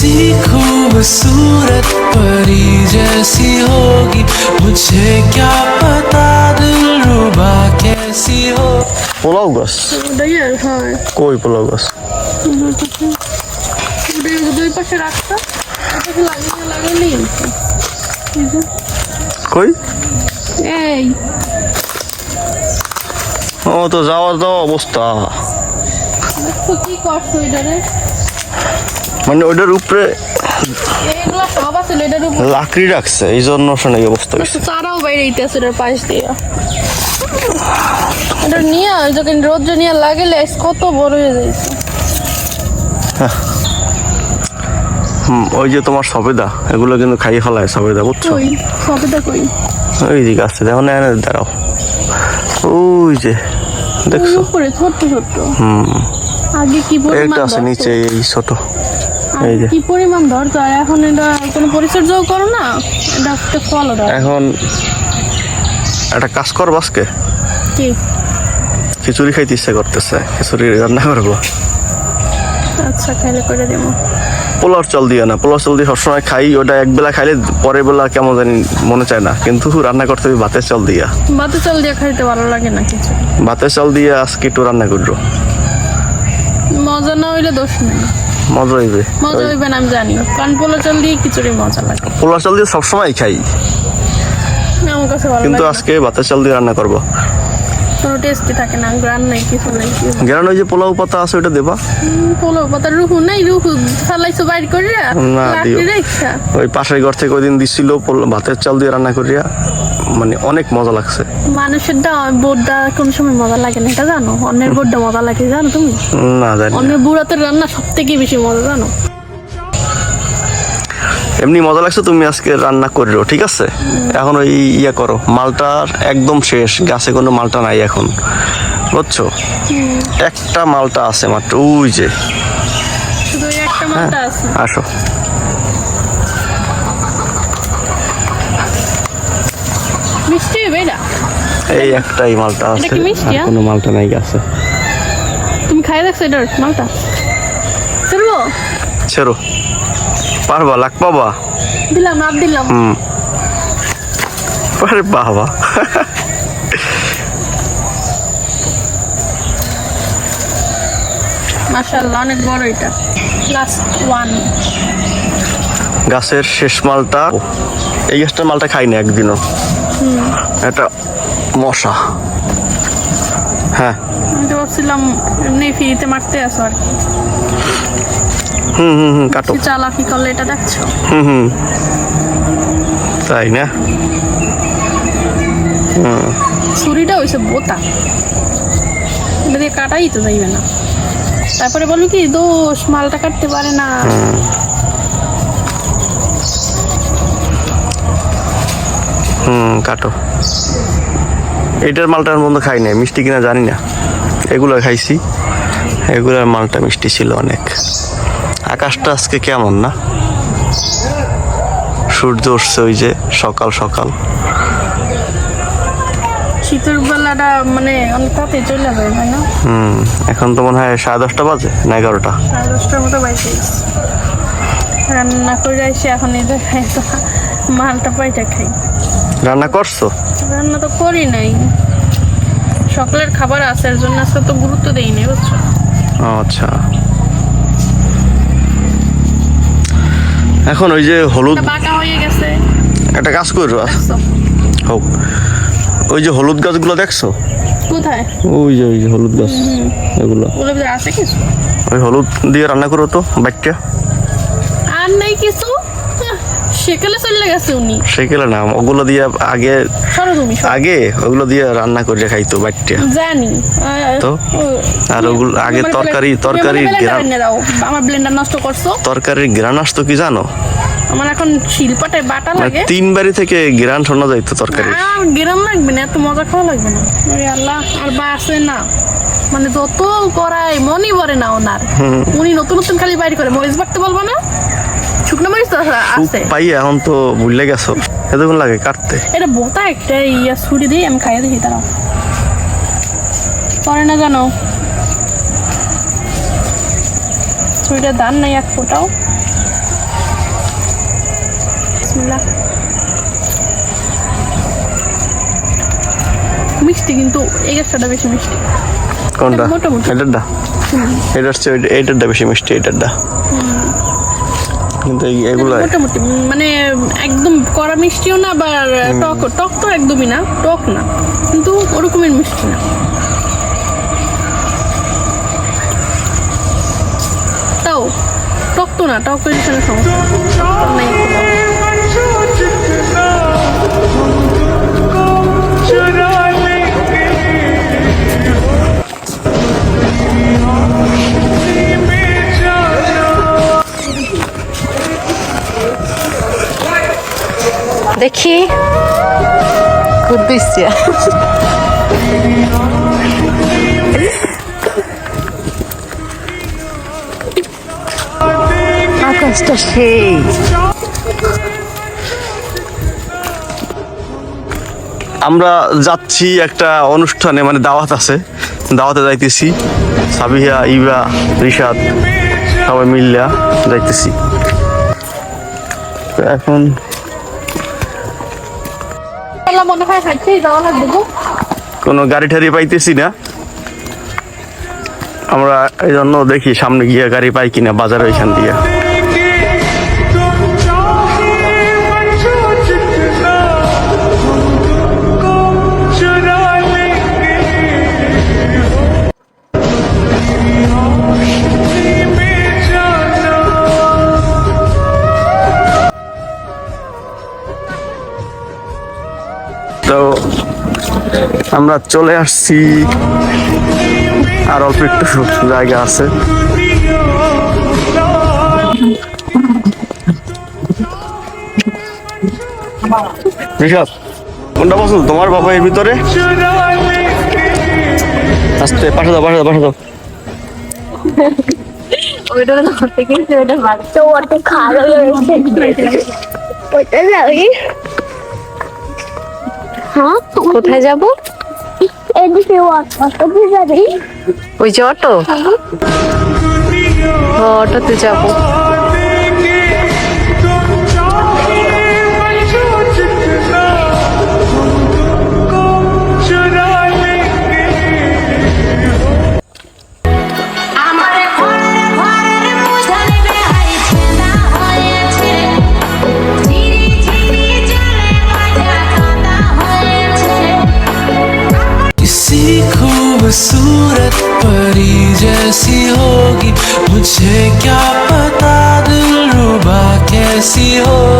कैसी खूबसूरत परी जैसी होगी मुझे क्या पता दिल रुबा कैसी हो পোলাও গাছ ওটাই আর হয় কই পোলাও গাছ ওটাই দুই পাশে রাখতা ওটাকে লাগিয়ে লাগালেই হতো। এই যে, কই এই ও তো যাওয়ার যাওয়া অবস্থা দেখো কি করছো এটারে মানে ওইটার উপরে লাকড়ি রাখছে এই জন্য শোনা এই অবস্থা চারাও বাইরে আছে এটার পাশ দিয়ে। এটা নিয়ে যখন রোদ নিয়ে লাগলে কত বড় হয়ে যাইছে। হুম, ওই যে তোমার সবেদা এগুলো কিন্তু খাইয়ে ফেলায় সবেদা বুঝছ? কই? ওই দিকে আসছে দেখো না দাঁড়াও। ওই যে দেখছ? ছোট্ট ছোট্ট। হুম। আগে কি একটা আছে নিচে এই ছোট। এই যে। কি পরিমাণ ধরতো আর এখন এটা কোনো পরিচর্যাও করো না এটা একটা ফল ওটা এখন একটা কাজ করব আজকে কি? খিচুড়ি খাইতে ইচ্ছা করতেছে খিচুড়ি রান্না করব। আচ্ছা খাইলে করে দেবো। পোলার চাল দিয়ে না পোলার চাল দিয়ে সবসময় খাই ওটা এক বেলা খাইলে পরের বেলা কেমন জানি মনে চায় না কিন্তু রান্না করতে হবে ভাতের চাল দিয়া। ভাতে চাল দিয়ে খাইতে ভালো লাগে না কিছু ভাতের চাল দিয়ে আজকে একটু রান্না করব। মজা না হইলে দোষ নেই। মজা হইবে। মজা হইবে না আমি জানি। কারণ পোলা চাল দিয়ে খিচুড়ি মজা লাগে। পোলার চাল দিয়ে সবসময় খাই। আমার কাছে ভালো কিন্তু আজকে ভাতের চাল দিয়ে রান্না করব। কোনো টেস্টি থাকে না গ্রান নাই কিছু নাই গেরান ওই যে পোলাও পাতা আছে ওটা দেবা? পোলো পাতা রুহু নাই রুহু ফালাইছো বাইর করিয়া? না। ওই পাশের ঘর থেকে ওই দিন দিছিল ভাতের চাল দিয়ে রান্না করিয়া। মানে অনেক মজা লাগছে। মানুষের দা বোর্ডটা কোন সময় মজা লাগে না এটা জানো? অন্যের বোর্ডটা মজা লাগে জানো তুমি? না জানি। অন্যের বুড়াতের রান্না সব থেকে বেশি মজা জানো? এমনি মজা লাগছে তুমি আজকে রান্না করিও ঠিক আছে? এখন ওই ইয়া করো মালটার একদম শেষ গাছে কোনো মালটা নাই এখন বুঝছ? একটা মালটা আছে মাত্র ওই যে। হ্যাঁ। আসো। এই একটাই মালটা আছে হ্যাঁ? কোনো মালটা নাই গাছে। তুমি খাই দেখছ এটার মালটা? চলবো ছেড়ো। পারবা লাগ পাবা? দিলাম আপ দিলাম। হুম। আরে বাবা। মাশাআল্লাহ অনেক বড় এটা। লাস্ট ওয়ান গাছের শেষ মালটা। এই গাছটার মালটা খাই না একদিনও এটা মশা। হ্যাঁ। আমি তো ভাবছিলাম এমনি ফ্রিতে মারতে আসো আর। হুম হুম হুম কাটো। কি চালাকি করলে এটা দেখছ? হুম হুম। তাই না? ছুরিটা হয়েছে বোতা। এটা দিয়ে কাটাই তো যাইবে না। তারপরে বলবি কি দোষ মালটা কাটতে পারে না। হুম কাটো। এটার মালটার মধ্যে খাই নাই মিষ্টি কিনা জানি না। এগুলো খাইছি। এগুলোর মালটা মিষ্টি ছিল অনেক। আকাশটা আজকে কেমন না? সূর্য উঠছে ওই যে সকাল সকাল। শীতের বেলাটা মানে অনেক তাতে চলে যায় তাই না? হুম এখন তো মনে হয় সাড়ে দশটা বাজে না এগারোটা? সাড়ে দশটার মতো বাইকে রান্না করে এসে এখন এই যে খাই তো মালটা পাইটা খাই। রান্না করছ? রান্না তো করি নাই। সকালের খাবার আছে এর জন্য আজকে তো গুরুত্ব দেই নাই বুঝছ? আচ্ছা। এখন ওই যে হলুদ একটা কাজ করো হোক। ওই যে হলুদ গাছগুলো দেখছ? কোথায়? ওই যে ওই যে হলুদ গাছ এগুলো। ওই হলুদ দিয়ে রান্না করো তো বাচ্চা সেকালে চলে গেছে উনি। সেকেলে না ওগুলো দিয়ে আগে সরো তুমি আগে ওগুলো দিয়ে রান্না করে খাইতো বাচ্চা জানি। তো? আর ওগুলো আগে তরকারি- ব্লেন্ডার- আমার ব্লেন্ডার নষ্ট করছ? তরকারির গ্রান আসতো কি জানো? আমার এখন শিল্পাটায় বাটা মানে লাগে। তিন বাড়ি থেকে গ্রান শোনা যাইতো তরকারি গেরাম লাগবে না এত মজা খাওয়া লাগবে না। আল্লাহ আর বা আছে না। মানে যত করাই মনই ভরে না ওনার। উনি নতুন নতুন খালি বাইর করে। মরিচ বাটতে বলব না? শুকনো মরিচ তো আছে পাই এখন তো ভুলে গেছো। এতক্ষণ লাগে কাটতে। এটা বোতা একটা ইয়া ছুরি দিয়ে আমি খাইয়ে দেখি তারা পরে না জানো? ছুরিটা দান নাই এক ফোটাও। মিষ্টি কিন্তু এই গাছটা বেশি মিষ্টি। কোনটা? মোটামুটি। এটারটা? এটা হচ্ছে ওই- এইটারটা বেশি মিষ্টি এটারটা। কিন্তু এগুলো মোটামুটি মানে একদম কড়া মিষ্টিও না বা টক টক তো একদমই না টক না কিন্তু ওরকমের মিষ্টি না। তাও টক তো না টক না সমস্যা। সেই আমরা যাচ্ছি একটা অনুষ্ঠানে মানে দাওয়াত আছে। দাওয়াতে যাইতেছি। সাবিহা, ইবা, রিশাদ, সবাই মিল্লা যাইতেছি। এখন আল্লাহ মনে হয় হাঁটতেই যাওয়া লাগবে। কোনো গাড়ি টাড়ি পাইতেছি না আমরা এই জন্য দেখি সামনে গিয়ে গাড়ি পাই কিনা বাজার ওইখান দিয়ে আমরা চলে আসছি। আর অল্প একটু জায়গা আছে। ঋষভ কোনটা পছন্দ? তোমার বাবা এর ভিতরে? আস্তে পাঠা দাও পাঠা দাও পাঠা দাও। হ্যাঁ কোথায় যাব? এদিকে অটো যাবি ওই যে অটো অটোতে যাব खूबसूरत परी जैसी होगी। मुझे क्या पता दिल रुबा कैसी हो